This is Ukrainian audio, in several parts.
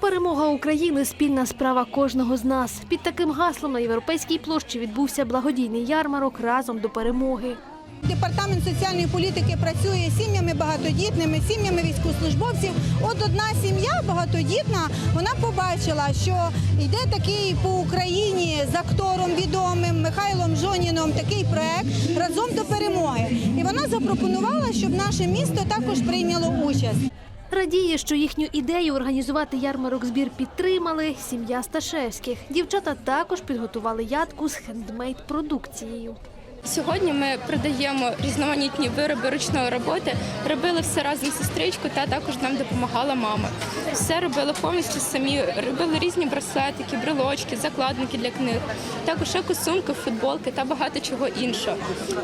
Перемога України спільна справа кожного з нас. Під таким гаслом на європейській площі відбувся благодійний ярмарок разом до перемоги. Департамент соціальної політики працює з сім'ями багатодітними, сім'ями військовослужбовців. От одна сім'я багатодітна, вона побачила, що йде такий по Україні з актором відомим Михайлом Жоніном такий проект разом до перемоги. І вона запропонувала, щоб наше місто також прийняло участь. Радіє, що їхню ідею організувати ярмарок збір підтримали сім'я Сташевських. Дівчата також підготували ядку з хендмейд продукцією. Сьогодні ми продаємо різноманітні вироби ручної роботи. Робили все разом з сестричкою та також нам допомагала мама. Все робили повністю самі. Робили різні браслетики, брелочки, закладники для книг. Також екосумки, футболки та багато чого іншого.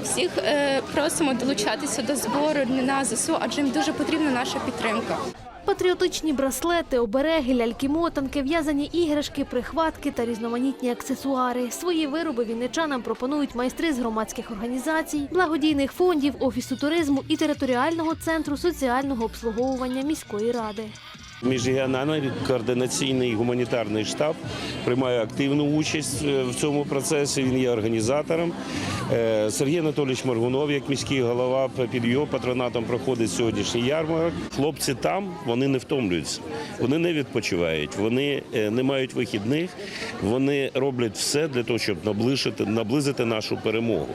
Всіх е, просимо долучатися до збору на ЗСУ, адже їм дуже потрібна наша підтримка. Патріотичні браслети, обереги, ляльки-мотанки, в'язані іграшки, прихватки та різноманітні аксесуари. Свої вироби вінничанам пропонують майстри з громадських організацій, благодійних фондів, офісу туризму і територіального центру соціального обслуговування міської ради. Міжрегіональний координаційний гуманітарний штаб приймає активну участь е, в цьому процесі. Він є організатором. Е, Сергій Анатолійович Моргунов, як міський голова, під його патронатом проходить сьогоднішній ярмарок. Хлопці там вони не втомлюються, вони не відпочивають, вони е, не мають вихідних. Вони роблять все для того, щоб наближити, наблизити нашу перемогу.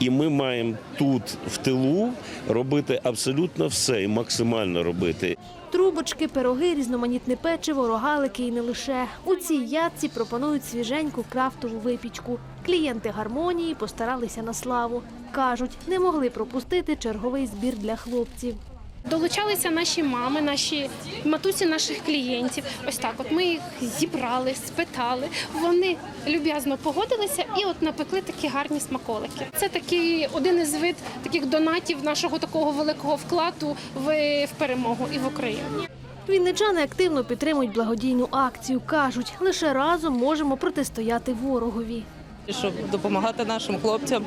І ми маємо тут в тилу робити абсолютно все і максимально робити. Трубочки, пироги, різноманітне печиво, рогалики і не лише. У цій ядці пропонують свіженьку крафтову випічку. Клієнти гармонії постаралися на славу. Кажуть, не могли пропустити черговий збір для хлопців. Долучалися наші мами, наші матусі наших клієнтів. Ось так. От ми їх зібрали, спитали. Вони люб'язно погодилися і от напекли такі гарні смаколики. Це такий один із вид таких донатів нашого такого великого вкладу в, в перемогу і в Україну. Вінничани активно підтримують благодійну акцію. Кажуть, лише разом можемо протистояти ворогові. Щоб допомагати нашим хлопцям,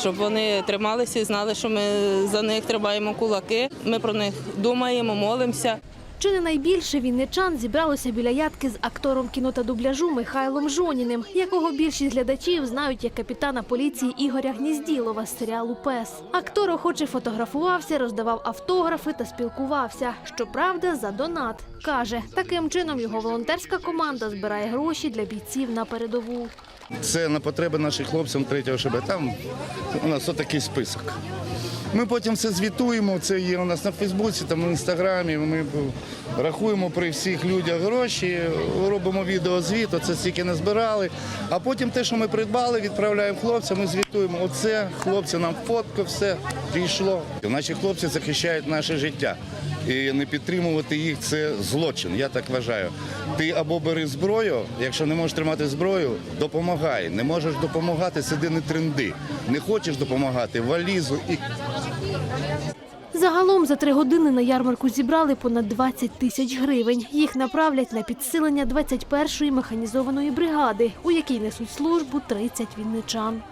щоб вони трималися і знали, що ми за них тримаємо кулаки. Ми про них думаємо, молимося. Чи не найбільше вінничан зібралося біля ядки з актором кіно та дубляжу Михайлом Жоніним, якого більшість глядачів знають як капітана поліції Ігоря Гнізділова з серіалу Пес. Актор охоче фотографувався, роздавав автографи та спілкувався. Щоправда, за донат каже, таким чином його волонтерська команда збирає гроші для бійців на передову. Це на потреби наших хлопців третього ШБ. Там у нас отакий список. Ми потім все звітуємо. Це є у нас на Фейсбуці, там в інстаграмі. Ми рахуємо при всіх людях гроші, робимо відеозвіт, оце стільки не збирали. А потім те, що ми придбали, відправляємо хлопцям, ми звітуємо. Оце хлопці нам фотка, все дійшло. Наші хлопці захищають наше життя. І не підтримувати їх це злочин. Я так вважаю. Ти або бери зброю, якщо не можеш тримати зброю, допомагай. Не можеш допомагати, сиди не тренди. Не хочеш допомагати, валізу і Загалом за три години на ярмарку зібрали понад 20 тисяч гривень. Їх направлять на підсилення 21-ї механізованої бригади, у якій несуть службу 30 вінничан.